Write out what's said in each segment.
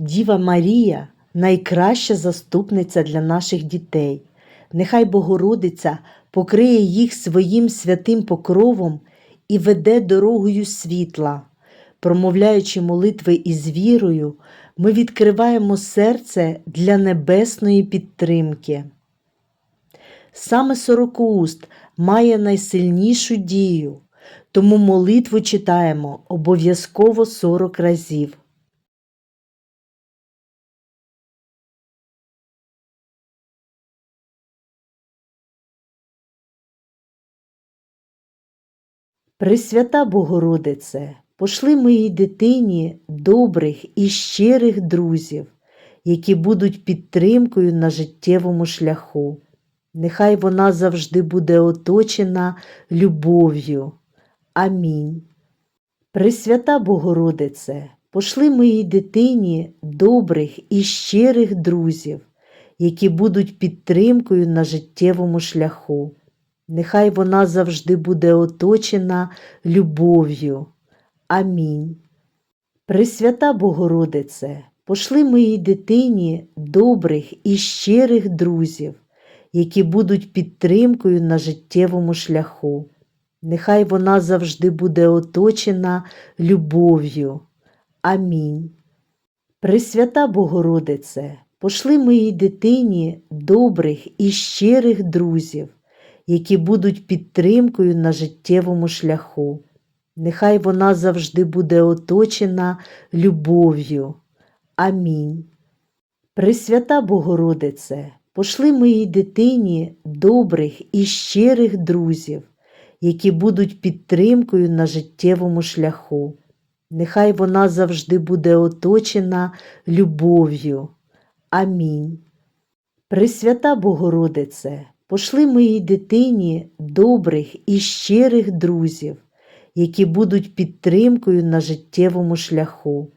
Діва Марія найкраща заступниця для наших дітей. Нехай Богородиця покриє їх своїм святим покровом і веде дорогою світла. Промовляючи молитви із вірою, ми відкриваємо серце для небесної підтримки. Саме сорокоуст має найсильнішу дію, тому молитву читаємо обов'язково 40 разів. Пресвята Богородице, пошли моїй дитині добрих і щирих друзів, які будуть підтримкою на життєвому шляху. Нехай вона завжди буде оточена любов'ю. Амінь. Пресвята Богородице, пошли моїй дитині добрих і щирих друзів, які будуть підтримкою на життєвому шляху. Нехай вона завжди буде оточена любов'ю. Амінь. Пресвята Богородице, пошли моїй дитині добрих і щирих друзів, які будуть підтримкою на життєвому шляху. Нехай вона завжди буде оточена любов'ю. Амінь. Пресвята Богородице, пошли моїй дитині добрих і щирих друзів, які будуть підтримкою на життєвому шляху. Нехай вона завжди буде оточена любов'ю. Амінь. Пресвята Богородице, пошли моїй дитині добрих і щирих друзів, які будуть підтримкою на життєвому шляху. Нехай вона завжди буде оточена любов'ю. Амінь. Пресвята Богородице, пошли моїй дитині добрих і щирих друзів, які будуть підтримкою на життєвому шляху.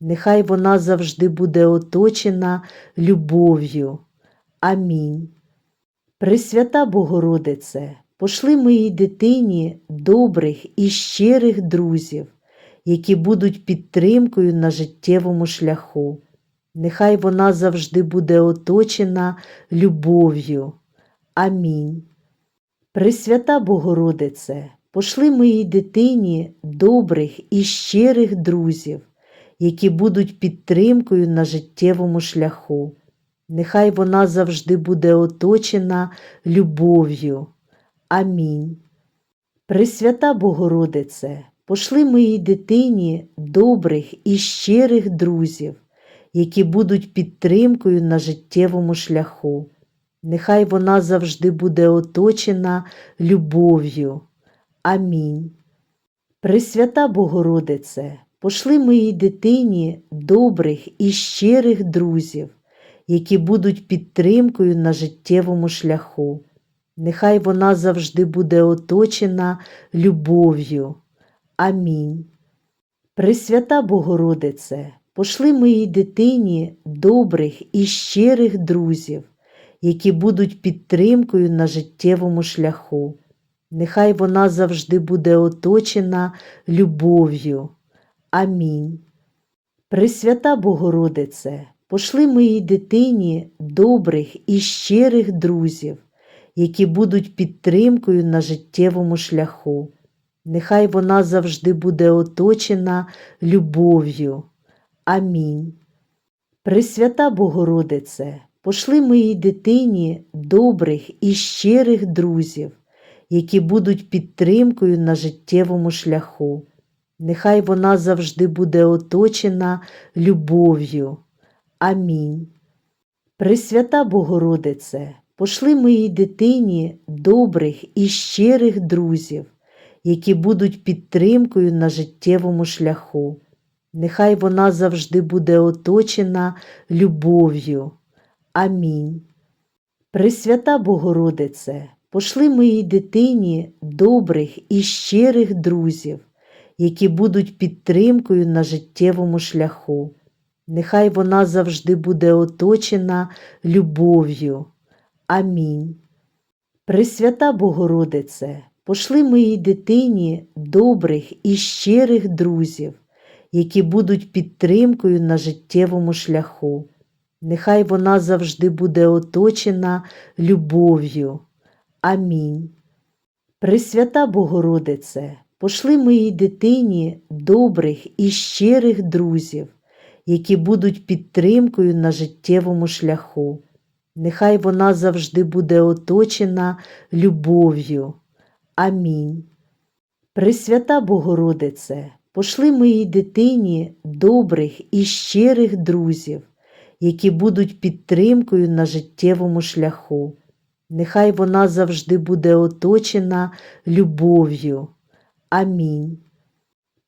Нехай вона завжди буде оточена любов'ю. Амінь. Пресвята Богородице, пошли моїй дитині добрих і щирих друзів, які будуть підтримкою на життєвому шляху. Нехай вона завжди буде оточена любов'ю. Амінь. Пресвята Богородице, пошли моїй дитині добрих і щирих друзів, які будуть підтримкою на життєвому шляху. Нехай вона завжди буде оточена любов'ю. Амінь. Пресвята Богородице, пошли моїй дитині добрих і щирих друзів, які будуть підтримкою на життєвому шляху. Нехай вона завжди буде оточена любов'ю. Амінь. Пресвята Богородице, пошли моїй дитині добрих і щирих друзів, які будуть підтримкою на життєвому шляху. Нехай вона завжди буде оточена любов'ю. Амінь. Пресвята Богородице, пошли моїй дитині добрих і щирих друзів, які будуть підтримкою на життєвому шляху. Нехай вона завжди буде оточена любов'ю. Амінь. Пресвята Богородице, пошли моїй дитині добрих і щирих друзів, які будуть підтримкою на життєвому шляху. Нехай вона завжди буде оточена любов'ю. Амінь. Пресвята Богородице, пошли моїй дитині добрих і щирих друзів, які будуть підтримкою на життєвому шляху. Нехай вона завжди буде оточена любов'ю. Амінь. Пресвята Богородице, пошли моїй дитині добрих і щирих друзів, які будуть підтримкою на життєвому шляху. Нехай вона завжди буде оточена любов'ю. Амінь. Пресвята Богородице, пошли моїй дитині добрих і щирих друзів, які будуть підтримкою на життєвому шляху. Нехай вона завжди буде оточена любов'ю. Амінь. Пресвята Богородице, пошли моїй дитині добрих і щирих друзів, які будуть підтримкою на життєвому шляху. Нехай вона завжди буде оточена любов'ю. Амінь. Пресвята Богородице, пошли моїй дитині добрих і щирих друзів, які будуть підтримкою на життєвому шляху. Нехай вона завжди буде оточена любов'ю. Амінь. Пресвята Богородице, пошли моїй дитині добрих і щирих друзів, які будуть підтримкою на життєвому шляху. Нехай вона завжди буде оточена любов'ю. Амінь.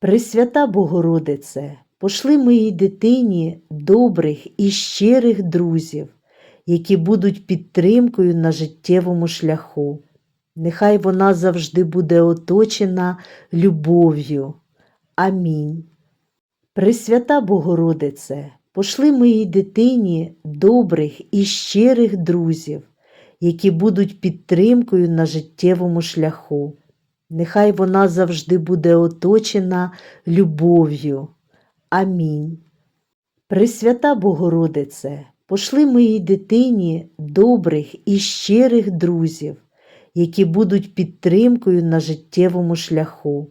Пресвята Богородице, пошли моїй дитині добрих і щирих друзів, які будуть підтримкою на життєвому шляху. Нехай вона завжди буде оточена любов'ю. Амінь. Пресвята Богородице, пошли моїй дитині добрих і щирих друзів, які будуть підтримкою на життєвому шляху. Нехай вона завжди буде оточена любов'ю. Амінь. Пресвята Богородице, пошли моїй дитині добрих і щирих друзів, які будуть підтримкою на життєвому шляху.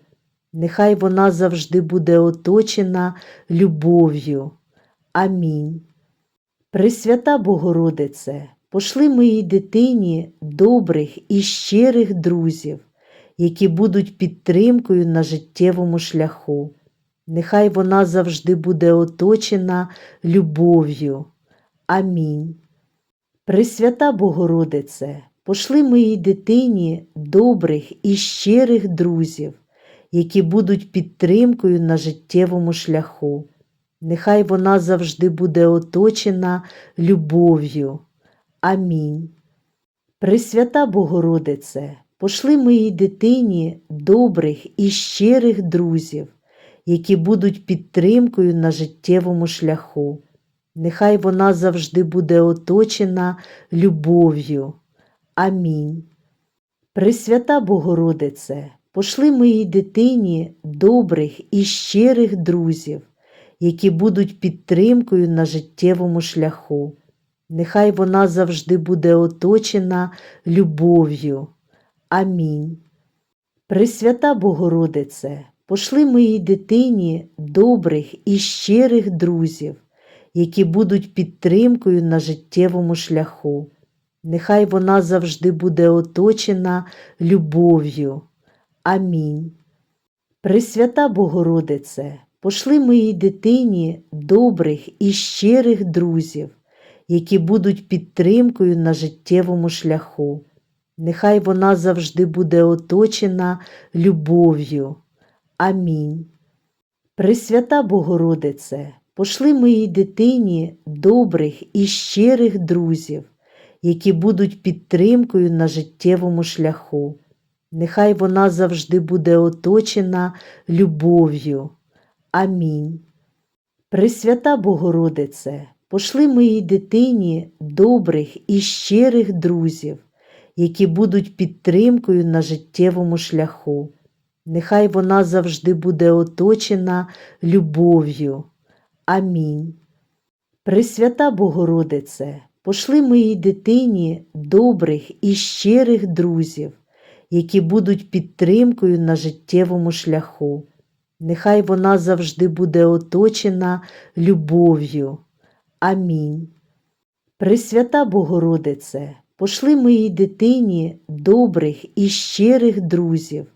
Нехай вона завжди буде оточена любов'ю. Амінь. Пресвята Богородице, пошли моїй дитині добрих і щирих друзів, які будуть підтримкою на життєвому шляху. Нехай вона завжди буде оточена любов'ю. Амінь. Пресвята Богородице, пошли моїй дитині добрих і щирих друзів, які будуть підтримкою на життєвому шляху. Нехай вона завжди буде оточена любов'ю. Амінь. Пресвята Богородице, пошли моїй дитині добрих і щирих друзів, які будуть підтримкою на життєвому шляху. Нехай вона завжди буде оточена любов'ю. Амінь. Пресвята Богородице, пошли моїй дитині добрих і щирих друзів, які будуть підтримкою на життєвому шляху. Нехай вона завжди буде оточена любов'ю. Амінь. Пресвята Богородице, пошли моїй дитині добрих і щирих друзів, які будуть підтримкою на життєвому шляху. Нехай вона завжди буде оточена любов'ю. Амінь. Пресвята Богородице, пошли моїй дитині добрих і щирих друзів, які будуть підтримкою на життєвому шляху. Нехай вона завжди буде оточена любов'ю. Амінь. Пресвята Богородице, пошли моїй дитині добрих і щирих друзів, які будуть підтримкою на життєвому шляху. Нехай вона завжди буде оточена любов'ю. Амінь. Пресвята Богородице, пошли моїй дитині добрих і щирих друзів, які будуть підтримкою на життєвому шляху. Нехай вона завжди буде оточена любов'ю. Амінь. Пресвята Богородице, пошли моїй дитині добрих і щирих друзів, які будуть підтримкою на життєвому шляху. Нехай вона завжди буде оточена любов'ю. Амінь. Пресвята Богородице, пошли моїй дитині добрих і щирих друзів,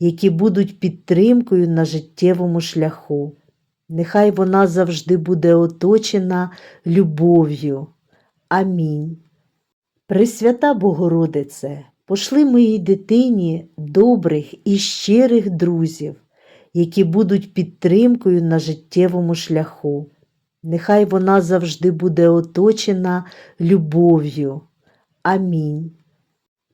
які будуть підтримкою на життєвому шляху. Нехай вона завжди буде оточена любов'ю. Амінь. Пресвята Богородице, пошли моїй дитині добрих і щирих друзів, які будуть підтримкою на життєвому шляху. Нехай вона завжди буде оточена любов'ю. Амінь.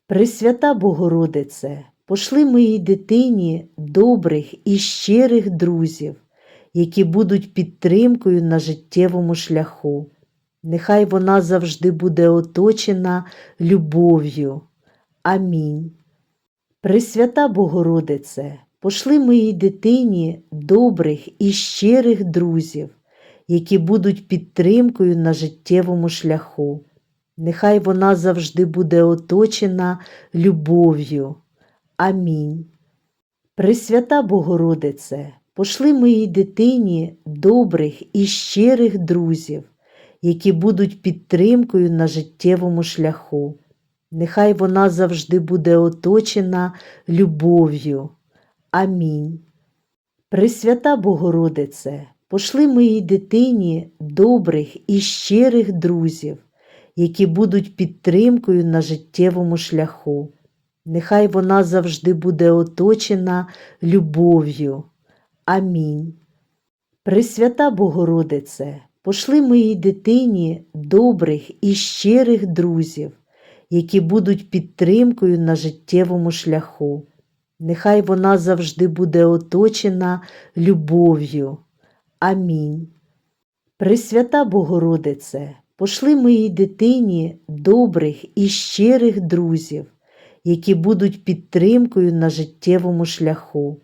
Пресвята Богородице, пошли моїй дитині добрих і щирих друзів, які будуть підтримкою на життєвому шляху. Нехай вона завжди буде оточена любов'ю. Амінь. Пресвята Богородице, пошли моїй дитині добрих і щирих друзів, які будуть підтримкою на життєвому шляху. Нехай вона завжди буде оточена любов'ю. Амінь. Пресвята Богородице, пошли моїй дитині добрих і щирих друзів, які будуть підтримкою на життєвому шляху. Нехай вона завжди буде оточена любов'ю. Амінь. Пресвята Богородице, пошли моїй дитині добрих і щирих друзів, які будуть підтримкою на життєвому шляху. Нехай вона завжди буде оточена любов'ю. Амінь. Пресвята Богородице, пошли моїй дитині добрих і щирих друзів, які будуть підтримкою на життєвому шляху. Нехай вона завжди буде оточена любов'ю. Амінь. Пресвята Богородице, пошли моїй дитині добрих і щирих друзів, які будуть підтримкою на життєвому шляху.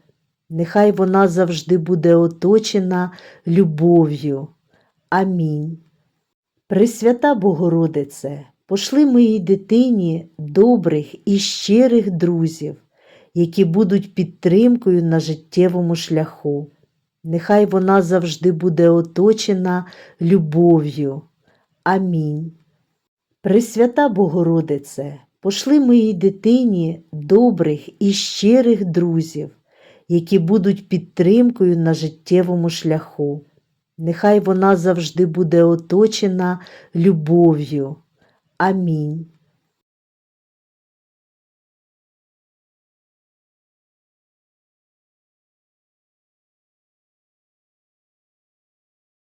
Нехай вона завжди буде оточена любов'ю. Амінь. Пресвята Богородице, пошли моїй дитині добрих і щирих друзів, які будуть підтримкою на життєвому шляху. Нехай вона завжди буде оточена любов'ю. Амінь. Пресвята Богородице, пошли моїй дитині добрих і щирих друзів, які будуть підтримкою на життєвому шляху. Нехай вона завжди буде оточена любов'ю. Амінь.